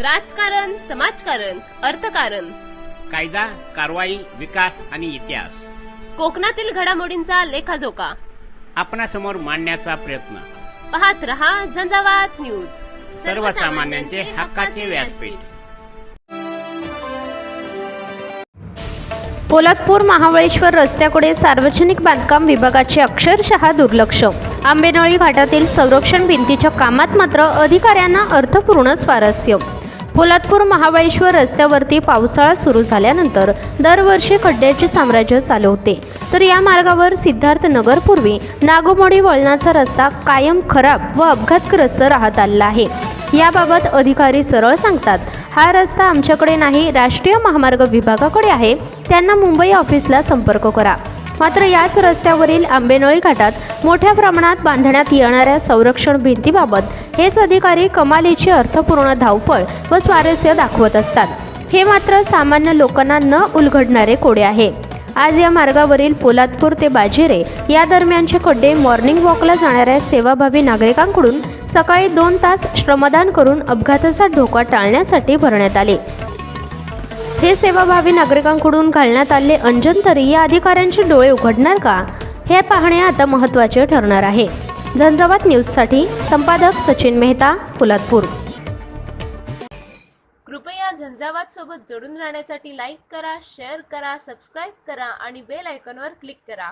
राजकारण समाजकारण अर्थकारण. कायदा कारवाई विकास आणि इतिहास. कोकणातील घडामोडींचा लेखाजोखा. आपणासमोर मांडण्याचा प्रयत्न. पाहत रहा झंझावात न्यूज. सर्वसामान्यांचे हक्काचे व्यासपीठ. पोलादपूर महाबळेश्वर रस्त्याकडे सार्वजनिक बांधकाम विभागाचे अक्षरशः दुर्लक्ष. आंबेनळी घाटातील संरक्षण भिंतीच्या कामात मात्र अधिकाऱ्यांना अर्थपूर्ण स्वारस्य. पोलादपूर महाबळेश्वर रस्त्यावरती पावसाळा सुरू झाल्यानंतर दरवर्षी खड्ड्याचे साम्राज्य चालू होते. तर या मार्गावर सिद्धार्थ नगरपूर्वी नागोमोडी वळणाचा रस्ता कायम खराब व अपघातग्रस्त राहत आलेला आहे. याबाबत अधिकारी सरळ सांगतात हा रस्ता आमच्याकडे नाही राष्ट्रीय महामार्ग विभागाकडे आहे. त्यांना मुंबई ऑफिसला संपर्क करा. मात्र याच रस्त्यावरील आंबेनळी घाटात मोठ्या प्रमाणात बांधण्यात येणाऱ्या संरक्षण भिंतीबाबत हेच अधिकारी कमालीची अर्थपूर्ण धावपळ व स्वारस्य दाखवत असतात. हे मात्र सामान्य लोकांना न उलगडणारे कोडे आहे. आज या मार्गावरील पोलादपूर ते बाजिरे या दरम्यानचे खड्डे मॉर्निंग वॉकला जाणाऱ्या सेवाभावी नागरिकांकडून सकाळी दोन तास श्रमदान करून अपघाताचा धोका टाळण्यासाठी भरण्यात आले. हे सेवाभावी नागरिकांकडून घालण्यात आले अंजन तरी या अधिकाऱ्यांचे डोळे उघडणार का? हे पाहणे आता महत्त्वाचे ठरणार आहे. झंझावात न्यूजसाठी संपादक सचिन मेहता पोलादपूर कृपया झंझावात सोबत जोडून राहण्यासाठी लाईक करा शेअर करा सबस्क्राईब करा आणि बेल आयकॉनवर क्लिक करा.